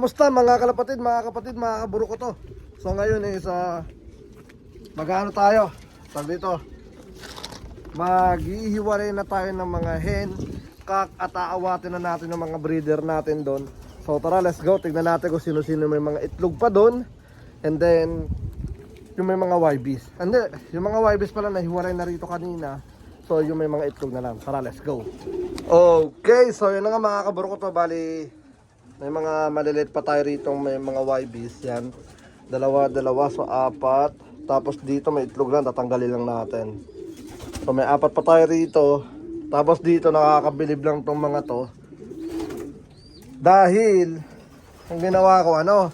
kamusta mga kalapatid, mga kapatid, mga kaburo ko to. So ngayon is uh, mag-ano tayo? Tag dito. Maghihiwalay na tayo ng mga hen, kak at aawatin na natin ng mga breeder natin doon. So tara, let's go. Tignan natin kung sino-sino may mga itlog pa doon. And then yung may mga YBs. Hindi, yung mga YBs pala nahiwalay na rito kanina. So yung may mga itlog na lang. Tara, let's go. Okay, so yun na nga mga kaburo ko to. Bali, may mga maliliit pa tayo rito, may mga YBs yan. Dalawa, dalawa, so apat. Tapos dito may itlog lang, tatanggalin lang natin. So may apat pa tayo rito. Tapos dito nakakabilib lang tong mga to. Dahil, ang ginawa ko ano,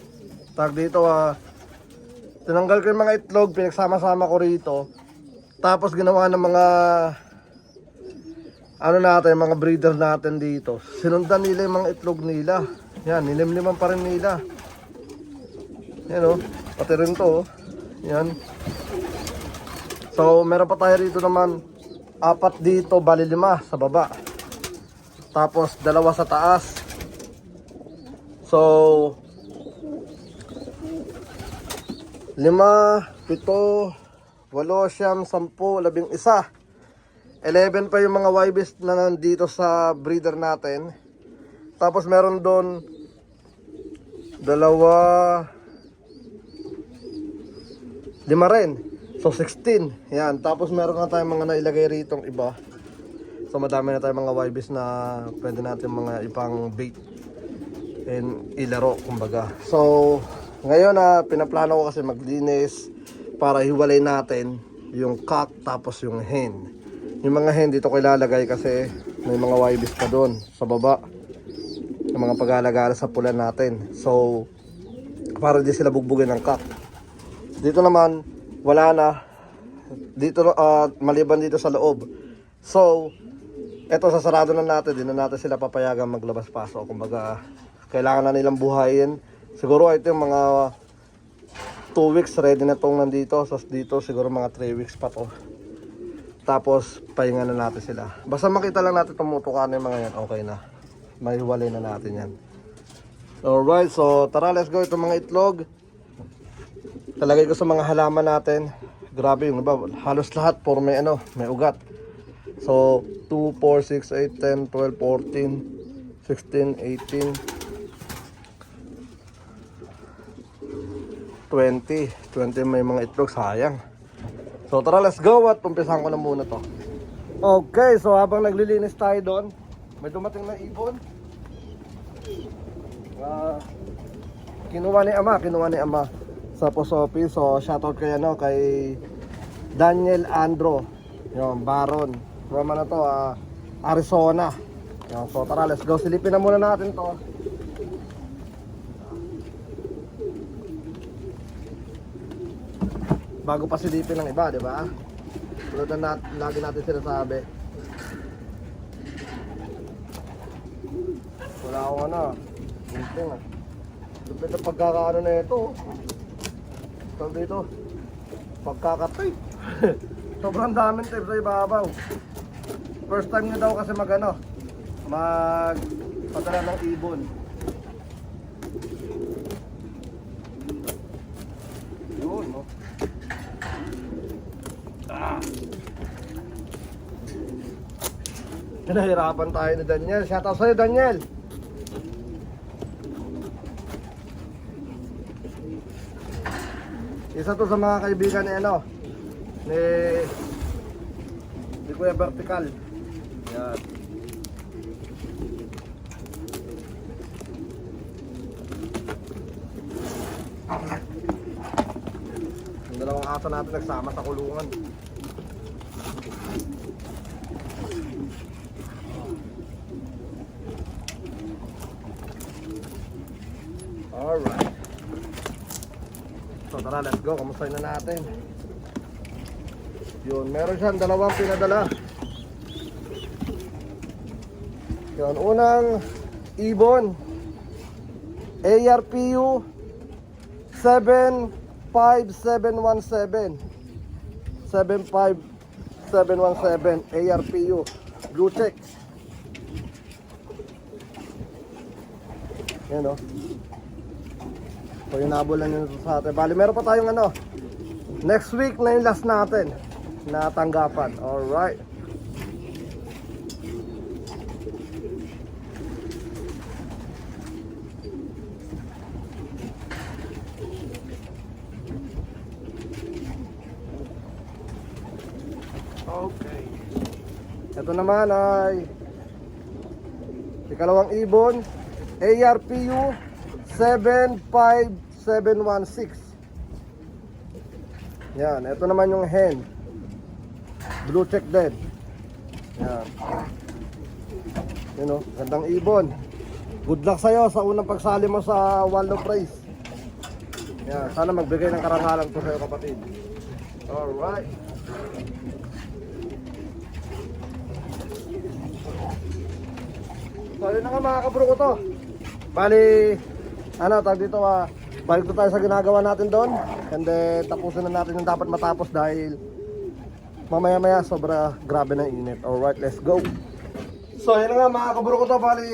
tag dito ah, tinanggal ko yung mga itlog, pinagsama-sama ko rito. Tapos ginawa ng mga ano natin, mga breeder natin dito. Sinundan nila yung mga itlog nila. Yan, nilimliman pa rin nila. Yan o, pati rin to. oh. Yan. So, meron pa tayo rito naman. Apat dito, bali lima sa baba. Tapos, dalawa sa taas. So, lima, pito, walo, siyam, sampu, labing isa. 11 pa yung mga YBs na nandito sa breeder natin. Tapos meron doon dalawa lima rin. So 16. Yan. Tapos meron na tayong mga nailagay rito iba. So madami na tayong mga YBs na pwede natin mga ipang bait and ilaro kumbaga. So ngayon na pinaplano ko kasi maglinis para hiwalay natin yung cock tapos yung hen. Yung mga hen dito ko ilalagay kasi may mga YBs pa doon sa baba. Yung mga pag-alagala sa pula natin. So, para di sila bugbugin ng cock. Dito naman, wala na. Dito, ah, maliban dito sa loob. So, eto sasarado na natin. Di na natin sila papayagan maglabas-pasok. Kumbaga, kailangan na nilang buhayin. Siguro ito yung mga 2 weeks ready na tong nandito. So, dito siguro mga 3 weeks pa to. Tapos, pahinga na natin sila. Basta makita lang natin tumutukan yung mga yan, okay na. Mahiwalay na natin yan. Alright, so tara, let's go. Itong mga itlog. Talagay ko sa mga halaman natin. Grabe yung iba, halos lahat puro may ano, may ugat. So, 2, 4, 6, 8, 10, 12, 14, 16, 18, 20. 20 may mga itlog, sayang. So tara, let's go at umpisahan ko na muna to. Okay, so habang naglilinis tayo doon, may dumating na ibon. Ah, kinuha ni Ama, kinuha ni Ama sa post office. So shoutout kay ano, kay Daniel Andro, yung Baron. From ano to, ah, Arizona. Yan, so tara, let's go. Silipin na muna natin to. bago pa silipin ng iba, di ba? Tulad na nat lagi natin sinasabi. Wala akong ano, gunting ah. Lupit ang pagkakaano na ito. Tawag dito, pagkakatape. Sobrang daming tape sa ibabaw. First time nyo daw kasi mag ano, padala ng ibon. Yun, no? Nahirapan tayo ni Daniel. Shoutout sa'yo, Daniel. Isa to sa mga kaibigan ni ano, ni, ni Kuya Vertical. Yan. Yung dalawang aso natin nagsama sa kulungan. Alright. So tara, let's go. Kamustahin na natin. Yun, meron siyang dalawang pinadala. Yun, unang ibon. ARPU 75717. 75717 ARPU. Blue check. Yan o. So yung nabulan nyo na sa atin. Bali, meron pa tayong ano, next week na yung last natin na tanggapan. Alright. Okay. Ito naman ay ikalawang ibon ARPU 75716 Yan, ito naman yung hen. Blue check dead. Yan. Yun o, gandang ibon. Good luck sa'yo sa unang pagsali mo sa Waldo Prize Yan, sana magbigay ng karangalan ko sa'yo kapatid. Alright So yun na nga mga kabro ko to. Bali, ano tawag dito ah, balik tayo sa ginagawa natin doon. And then tapusin na natin yung dapat matapos dahil mamaya maya sobra grabe na init. Alright, let's go. So yun nga mga kabro ko to. Bali,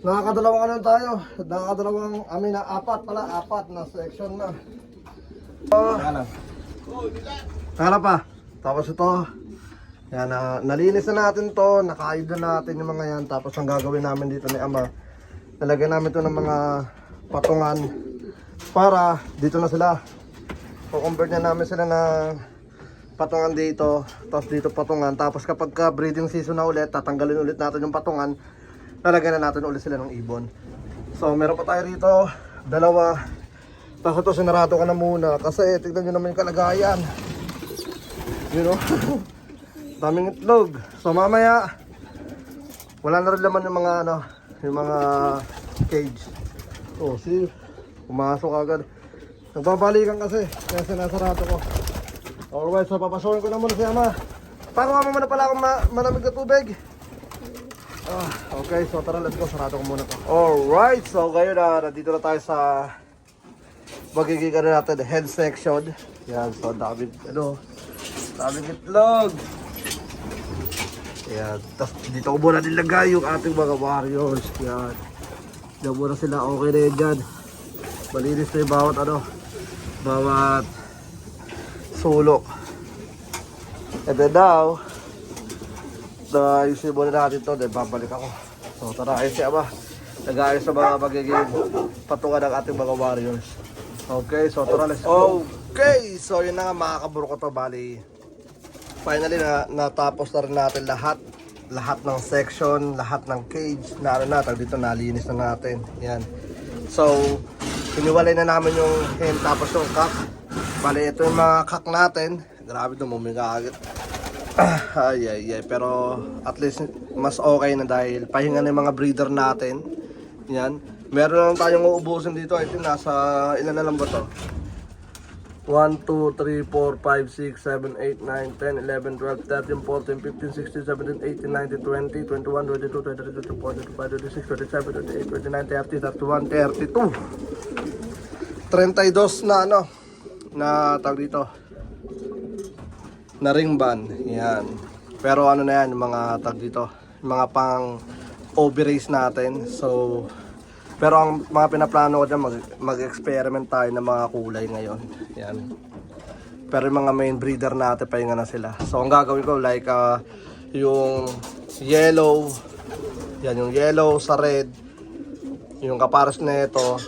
nakakadalawang ano tayo. Nakakadalawang, amin na apat pala, apat na section na. Oh, Tara pa. Tapos ito, yan, na nalinis na natin to, nakaayod na natin yung mga yan. Tapos ang gagawin namin dito ni Ama, nalagyan namin to ng mga patungan para dito na sila. So-convert na namin sila ng patungan dito, tapos dito patungan. Tapos kapag ka breeding season na ulit, tatanggalin ulit natin yung patungan, lalagyan na natin ulit sila ng ibon. So meron pa tayo rito, dalawa. Tapos ito sinarado ka na muna kasi tignan nyo naman yung kalagayan. You know? daming itlog. So mamaya wala na rin laman yung mga ano, yung mga cage. Oh, see, pumasok agad. Nagbabalikan kasi, kaya sinasarado ko. Alright, so papasokin ko na muna si Ama. Pakuha mo muna pala akong ma malamig na tubig. Ah, okay, so tara, let's go. Sarado ko muna to. Alright, so ngayon na, nandito na tayo sa magiging ano natin, head section. Yan, so daming, ano, daming itlog. Yan. Tapos dito ko muna nilagay yung ating mga warriors. Yan. Diyan muna sila. Okay na yan dyan. Malinis na yung bawat ano. Bawat sulok. And then now, naayusin muna natin to. Then babalik ako. So tara, ayun si Ama. Nag-aayos sa mga magiging patungan ng ating mga warriors. Okay, so tara, let's go. Okay, so yun na nga mga kaburo ko to. Bali, finally na natapos na rin natin lahat lahat ng section, lahat ng cage na ano na, dito nalinis na natin. Yan. So, hiniwalay na namin yung hen tapos yung cock. Bali, ito yung mga cock natin. Grabe dumumi ka agad. ay, ay, ay. Pero at least mas okay na dahil pahinga na yung mga breeder natin. Yan. Meron lang tayong uubusin dito. I think nasa ilan na lang ba to? 1, 2, 3, 4, 5, 6, 7, 8, 9, 10, 11, 12, 13, 14, 15, 16, 17, 18, 19, 20, 21, 22, 23, 24, 25, 26, 27, 28, 29, 30, 31, 32. 32 na ano, na tawag dito, na ring ban. Yan. Pero ano na yan, mga tag dito, mga pang overace natin. So, pero ang mga pinaplano ko dyan, mag, mag-experiment tayo ng mga kulay ngayon. Yan. Pero yung mga main breeder natin, pahinga na sila. So, ang gagawin ko, like, ah, yung yellow, yan, yung yellow sa red, yung kapares na ito,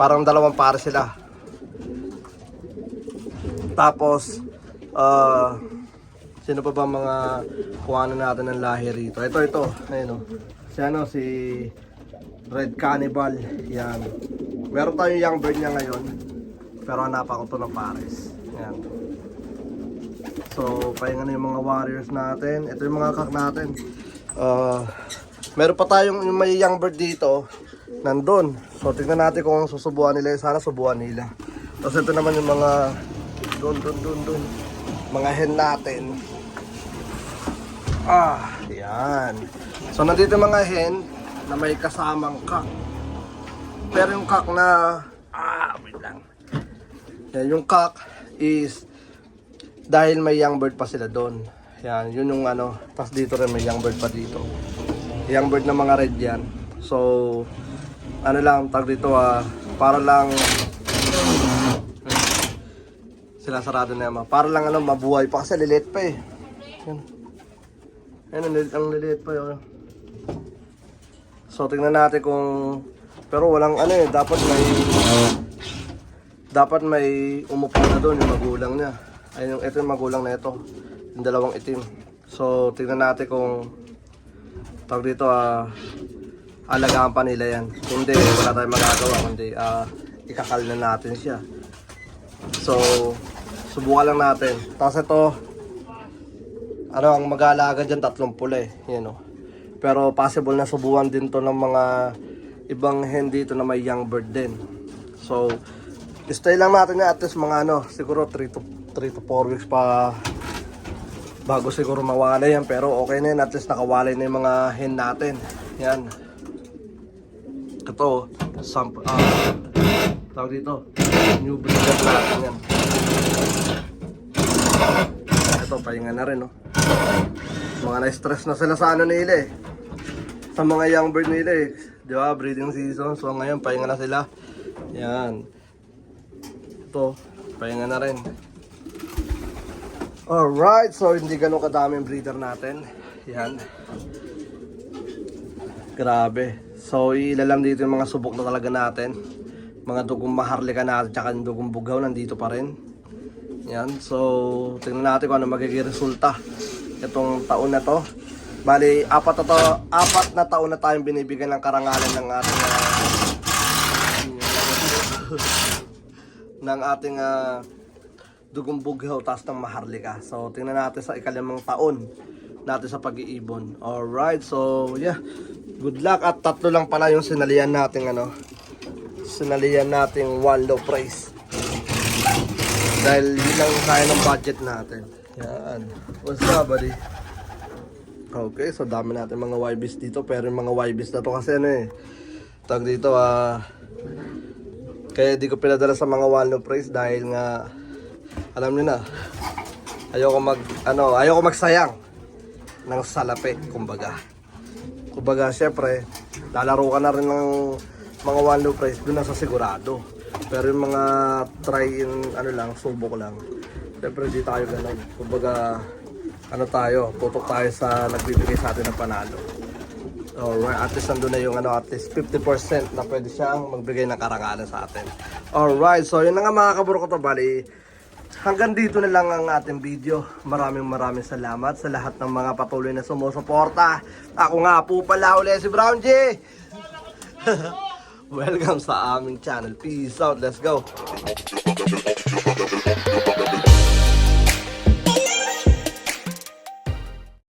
parang dalawang pares sila. Tapos, ah, sino pa ba mga kuhanan natin ng lahi rito? Ito, ito, ayun o. Si ano, si Red Cannibal. Yan. Meron tayong young bird niya ngayon. Pero hanapan ko to ng pares. Yan. So, pahinga na yung mga warriors natin. Ito yung mga kak natin. Uh, meron pa tayong yung may young bird dito. Nandun. So, tingnan natin kung susubuan nila. Sana subuan nila. Tapos ito naman yung mga dun, dun, dun, dun. Mga hen natin. Ah, yan. So, nandito mga hen na may kasamang kak. Pero yung kak na, ah, wait lang. Yan, yung kak is dahil may young bird pa sila doon. Yan, yun yung ano. Tapos dito rin may young bird pa dito. Young bird na mga red yan. So, ano lang, tag dito ah, para lang sila sarado na yan, ma. Para lang ano, mabuhay pa kasi lilit pa eh. Yan. Yan, ang lilit, ang pa yun. So, tingnan natin kung... Pero walang ano eh, dapat may... Dapat may umupo na doon yung magulang niya. Ayun, yung, ito yung magulang na ito. Yung dalawang itim. So, tingnan natin kung... Tawag dito, ah... alagaan pa nila yan. Kundi, wala tayong magagawa. Kundi, ah... ikakal na natin siya. So, subukan lang natin. Tapos ito, ano, ang mag-aalaga dyan, tatlong pula eh. Yan o. Pero possible na subukan din to ng mga ibang hen dito na may young bird din. So, stay lang natin na at least mga ano, siguro 3 to 3 to 4 weeks pa bago siguro mawalay yan. Pero okay na yan, at least nakawalay na yung mga hen natin. Yan. Ito, samp ah, tawag dito, new breeder natin yan. Ito, pahinga na rin, no? Mga na-stress na sila sa ano nila eh. Sa mga young bird nila eh. Di ba? Breeding season. So ngayon, pahinga na sila. Yan. Ito, pahinga na rin. Alright, so hindi ganun kadaming breeder natin. Yan. Grabe. So ilalam dito yung mga subok na talaga natin. Mga dugong maharlika natin, tsaka yung dugong bugaw nandito pa rin. Yan, so tingnan natin kung ano magiging resulta itong taon na to. Bali, apat na, to, apat na taon na tayong binibigyan ng karangalan ng ating ah, ng ating ah, dugong bughaw taas ng maharlika. So tingnan natin sa ikalimang taon natin sa pag-iibon. Alright, so yeah. Good luck at tatlo lang pala yung sinalian nating ano. Sinalian nating one price. Dahil yun lang kaya ng budget natin. Yan. What's up, buddy? Okay, so dami natin mga YBs dito. Pero yung mga YBs na to kasi ano eh. Tag dito ah. kaya di ko pinadala sa mga one price dahil nga alam niyo na. Ayoko mag ano, ayoko magsayang ng salapi, kumbaga. Kumbaga, syempre, lalaro ka na rin ng mga low price doon na sa sigurado. Pero yung mga try in, ano lang, subok lang. Syempre, di tayo ganun. Kumbaga, ano tayo, tutok tayo sa nagbibigay sa atin ng panalo. Alright, at least nandun na yung ano, at least 50% na pwede siyang magbigay ng karangalan sa atin. Alright, so yun na nga mga kaburo ko to, bali. Hanggang dito na lang ang ating video. Maraming maraming salamat sa lahat ng mga patuloy na sumusuporta. Ako nga po pala uli si Brown G. Welcome sa aming channel. Peace out. Let's go.